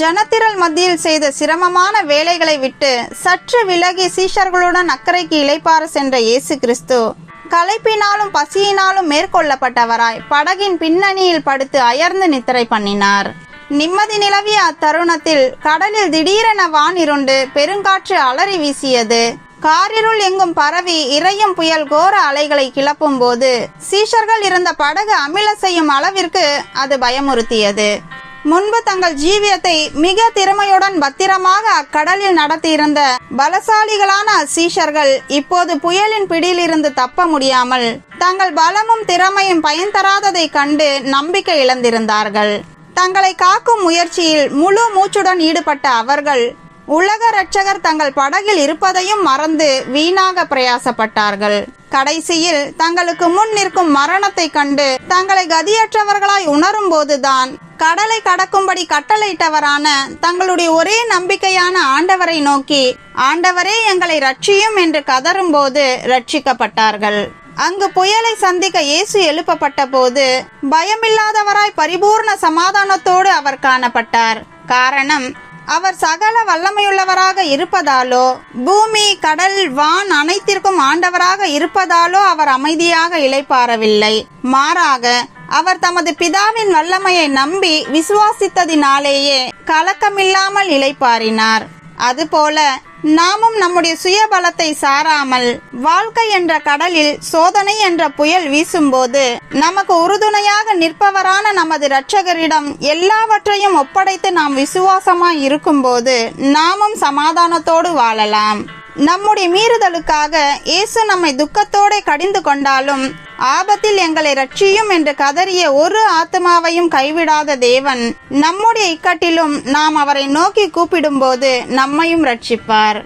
ஜனத்திரள் மத்தியில் செய்த சிரமமான வேலைகளை விட்டு சற்று விலகி சீஷர்களுடன் அக்கறைக்கு இளைப்பார சென்ற இயேசு கிறிஸ்து. களைப்பினாலும் பசியினாலும் மேற்கொள்ளப்பட்டவராய் படகின் பின்னணியில் படுத்து அயர்ந்து நித்திரை பண்ணினார். நிம்மதி நிலவிய அத்தருணத்தில் கடலில் திடீரென வானிருண்டு பெருங்காற்று அலறி வீசியது. காரிருள் எங்கும் பரவி இறையும் புயல் கோர அலைகளை கிளப்பும் போது சீஷர்கள் இருந்த படகு அமில செய்யும் அளவிற்கு அது பயமுறுத்தியது. முன்பு தங்கள் ஜீவியத்தை மிக திறமையுடன் பத்திரமாக அக்கடலில் நடத்தியிருந்த பலசாலிகளான சீஷர்கள் இப்போது புயலின் பிடியிலிருந்து தப்ப முடியாமல் தங்கள் பலமும் திறமையும் பயன் தராததை கண்டு நம்பிக்கை இழந்திருந்தார்கள். தங்களை காக்கும் முயற்சியில் முழு மூச்சுடன் ஈடுபட்ட அவர்கள் உலக ரட்சகர் தங்கள் படகில் இருப்பதையும் மறந்து வீணாக பிரயாசப்பட்டார்கள். கடைசியில் தங்களுக்கு முன் நிற்கும் மரணத்தை கண்டு தங்களை கதியற்றவர்களாய் உணரும் போதுதான் கடலை கடக்கும்படி கட்டளையிட்டவரான தங்களுடைய ஒரே நம்பிக்கையான ஆண்டவரை நோக்கி ஆண்டவரே எங்களை ரட்சியும் என்று கதறும்போது ரட்சிக்கப்பட்டார்கள் அங்கு புயலை சந்திக்க இயேசு எழுப்பப்பட்ட போது பயமில்லாதவராய் பரிபூர்ண சமாதானத்தோடு அவர் காணப்பட்டார். காரணம் அவர் சகல வல்லமையுள்ளவராக இருப்பதாலோ பூமி கடல் வான் அனைத்திற்கும் ஆண்டவராக இருப்பதாலோ அவர் அமைதியாக இளைப்பாறவில்லை. மாறாக அவர் தமது பிதாவின் வல்லமையை நம்பி விசுவாசித்ததினாலேயே கலக்கமில்லாமல் நிலைப்பாறினார் அதுபோல நாமும் நம்முடைய சுய பலத்தை சாராமல் வாழ்க்கை என்ற கடலில் சோதனை என்ற புயல் வீசும்போது நமக்கு உறுதுணையாக நிற்பவரான நமது இரட்சகரிடம் எல்லாவற்றையும் ஒப்படைத்து நாம் விசுவாசமாய் இருக்கும்போது நாமும் சமாதானத்தோடு வாழலாம். நம்முடைய மீறுதலுக்காக இயேசு நம்மை துக்கத்தோടെ கடிந்து கொண்டாலும் ஆபத்தில் எங்களை ரட்சியும் என்று கதறிய ஒரு ஆத்மாவையும் கைவிடாத தேவன் நம்முடைய இக்கட்டிலும் நாம் அவரை நோக்கி கூப்பிடும்போது நம்மையும் ரட்சிப்பார்